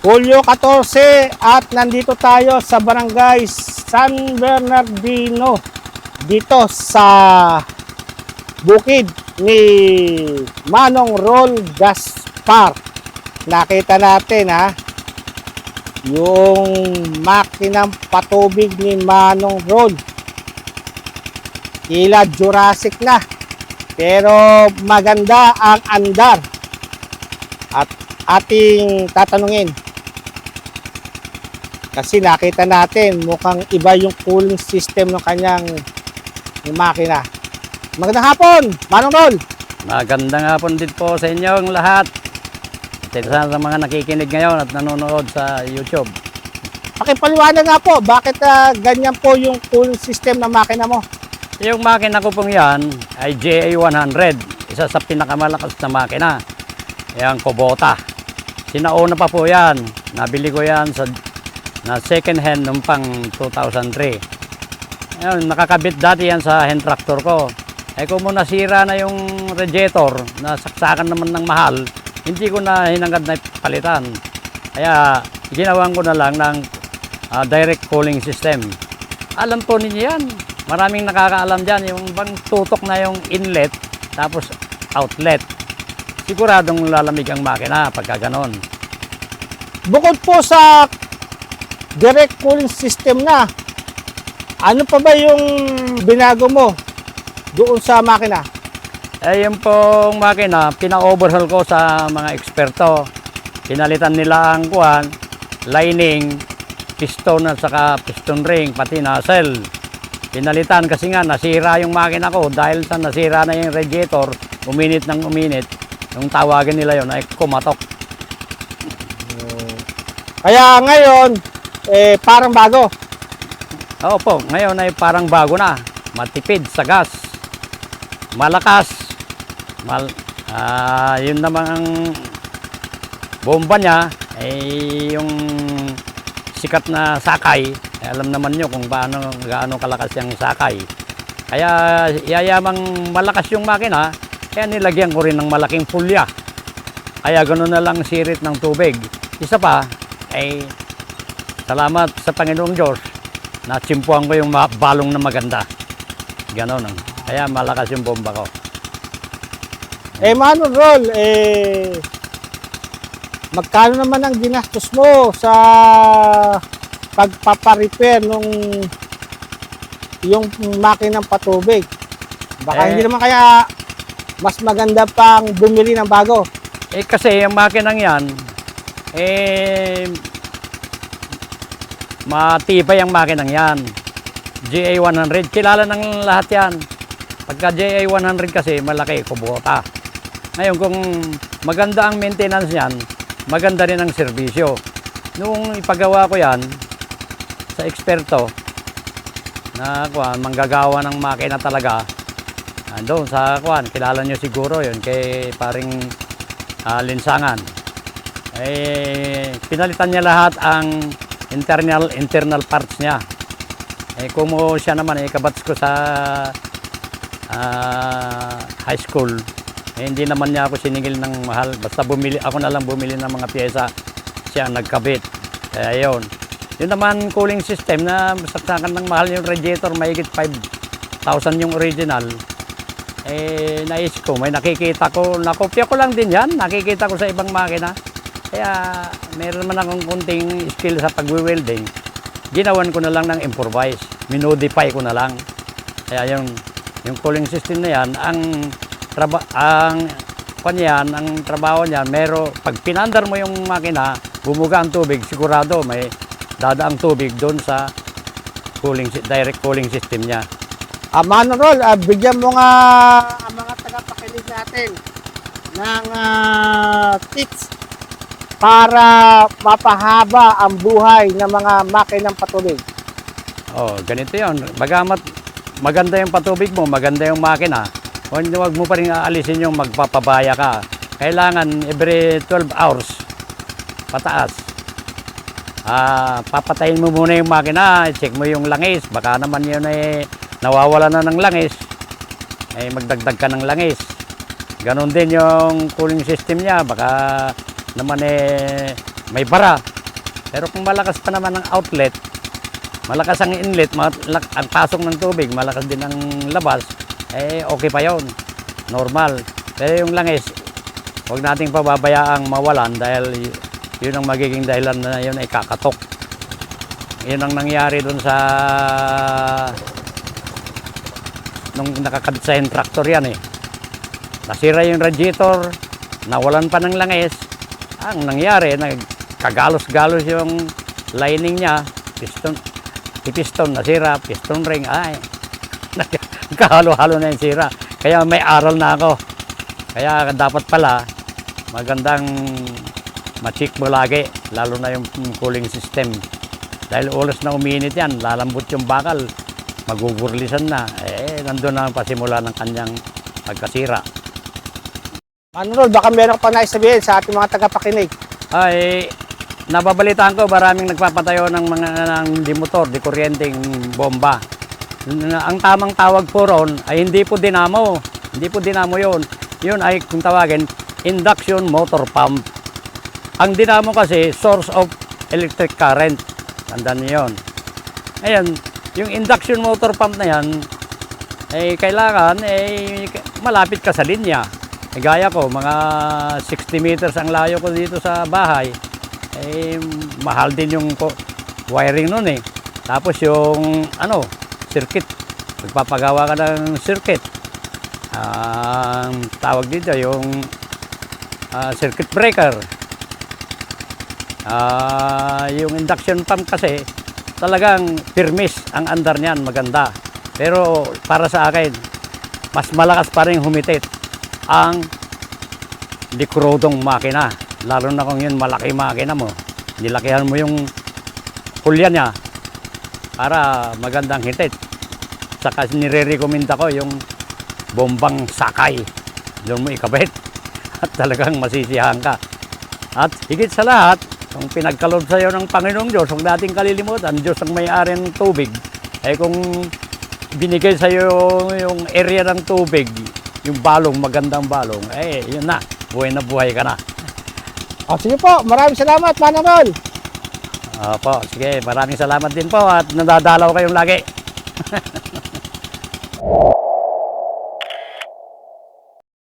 Hulyo 14 at nandito tayo sa barangay San Bernardino dito sa bukid ni Manong Rol Gaspar. Nakita natin ha yung makinang patubig ni Manong Rol. Tila Jurassic na. Pero maganda ang andar. At ating tatanungin. Kasi nakita natin mukhang iba yung cooling system ng kanyang makina. Magandang hapon, Manong Rol. Magandang hapon din po sa inyong lahat. At sa mga nakikinig ngayon at nanonood sa YouTube. Pakipaliwanag nga po, bakit ah, ganyan po yung cooling system ng makina mo? Yung makina ko pong yan ay JA100. Isa sa pinakamalakas na makina. Yan, Kubota. Sinauna pa po yan. Nabili ko yan sa na second hand nung pang 2003. Ayun, nakakabit dati yan sa hand tractor ko. Eh kung mo nasira na yung radiator, na saksakan naman ng mahal, hindi ko na hinangad na palitan. Kaya ginawan ko na lang ng ah, direct cooling system. Alam po ninyo yan. Maraming nakakaalam dyan. Yung bang tutok na yung inlet, tapos outlet. Siguradong lalamig ang makina pagka ganon. Bukod po sa direct cooling system na, ano pa ba yung binago mo doon sa makina? Eh, yung pong makina, pina-overhaul ko sa mga eksperto. Pinalitan nila ang kuhan, lining, piston at saka piston ring, pati nozzle. Pinalitan kasi nga nasira yung makina ko dahil sa nasira na yung radiator, uminit ng uminit. Yung tawagan nila yon ay kumatok. Kaya ngayon, eh, parang bago. Oo po, ngayon ay parang bago na. Matipid sa gas. Malakas. Mal ah, yun naman ang bomba niya ay yung sikat na sakay. Eh, alam naman nyo kung paano gaano kalakas yung sakay. Kaya yayamang malakas yung makina, kaya nilagyan ko rin ng malaking pulya. Kaya gano'n na lang sirit ng tubig. Isa pa, ay salamat sa Panginoong Diyos na tsimpuan ko yung balong na maganda. Ganon. Kaya malakas yung bomba ko. Eh, Manong Rol, eh, magkano naman ang ginastos mo sa pagpaparepair nung yung makinang patubig? Baka Eh. hindi naman kaya mas maganda pang bumili ng bago. Eh kasi yung makinang yan, eh, matibay ang makinang yan. GA100, kilala ng lahat yan. Pagka GA100 kasi, malaki, kubota. Ngayon, kung maganda ang maintenance yan, maganda rin ang serbisyo. Nung ipagawa ko yan, sa eksperto, na kuan, manggagawa ng makina talaga, Ando sa kuan, kilala nyo siguro yon kay paring ah, linsangan. Eh, pinalitan niya lahat ang internal internal parts niya. Eh, kung mo siya naman, eh, kabats ko sa ah, high school, eh, hindi naman niya ako siningil ng mahal. Basta bumili, ako na lang bumili ng mga pyesa. Siya nagkabit. Kaya yun. Yun naman cooling system na saksakan ng mahal yung radiator, mahigit 5,000 yung original. Eh, naisip ko, may nakikita ko, nakopya ko lang din yan, nakikita ko sa ibang makina. Kaya, meron man akong kunting skill sa pag-welding. Ginawan ko na lang ng improvise. Minodify ko na lang. Kaya yung, yung cooling system na yan, ang, traba, ang, kanya yan, ang trabaho niya, mero, pag pinandar mo yung makina, bumuga ang tubig, sigurado may dadaang tubig doon sa cooling, direct cooling system niya. Ah, Manong Rol, ah, bigyan mo nga ang mga tagapakinig natin ng ah, tips para mapahaba ang buhay ng mga makinang patubig. Oh, ganito 'yon. Bagamat maganda yung patubig mo, maganda yung makina, huwag mo pa rin aalisin yung magpapabaya ka. Kailangan every 12 hours pataas. Ah, papatayin mo muna yung makina, check mo yung langis, baka naman yun ay nawawala na ng langis. Ay magdagdag ka ng langis. Ganon din yung cooling system niya, baka naman eh may bara. Pero kung malakas pa naman ang outlet, malakas ang inlet, malak- ang pasok ng tubig, malakas din ang labas, eh okay pa yon Normal. Pero yung langis, huwag nating pababayaang mawalan dahil yun ang magiging dahilan na yun ay kakatok. Yun ang nangyari dun sa nung nakakabit sa tractor yan eh. Nasira yung radiator, nawalan pa ng langis. Ang nangyari, nagkagalos-galos yung lining niya, piston, si piston nasira, piston ring, ay, nagkahalo-halo na yung sira. Kaya may aral na ako. Kaya dapat pala, magandang ma-check mo lagi, lalo na yung cooling system. Dahil ulos na uminit yan, lalambot yung bakal, magugurlisan na. Eh, nandun na ang pasimula ng kanyang pagkasira. Ano Rol, baka meron ka pa nais sabihin sa ating mga tagapakinig. Ay, nababalitaan ko maraming nagpapatayo ng mga ng di motor, di kuryenteng bomba. Ang tamang tawag po ron ay hindi po dinamo. Hindi po dinamo yon. Yun ay kung tawagin, induction motor pump. Ang dinamo kasi, source of electric current. Tandaan niyo yun. Ngayon, yung induction motor pump na yan, eh, kailangan eh, malapit ka sa linya. Eh, gaya ko, mga 60 meters ang layo ko dito sa bahay. Eh, mahal din yung wiring nun eh. Tapos yung, ano, circuit. Magpapagawa ka ng circuit. Ang tawag dito, yung ah, circuit breaker. Ah, yung induction pump kasi, talagang firmis ang andar niyan, maganda. Pero para sa akin, mas malakas pa rin humitit ang likrodong makina. Lalo na kung yun malaki makina mo. Nilakihan mo yung kulya niya para magandang hitit. Saka nire-recommenda ko yung bombang sakay. Doon mo ikabit at talagang masisiyahan ka. At higit sa lahat, kung pinagkalob sa iyo ng Panginoong Diyos, huwag nating kalilimutan, Diyos ang may-ari ng tubig. Eh kung binigay sa iyo yung area ng tubig, yung balong, magandang balong, eh yun na, buhay na buhay ka na. O sige po, maraming salamat, Manang Rol. Opo, sige, maraming salamat din po at nadadalaw kayong lagi.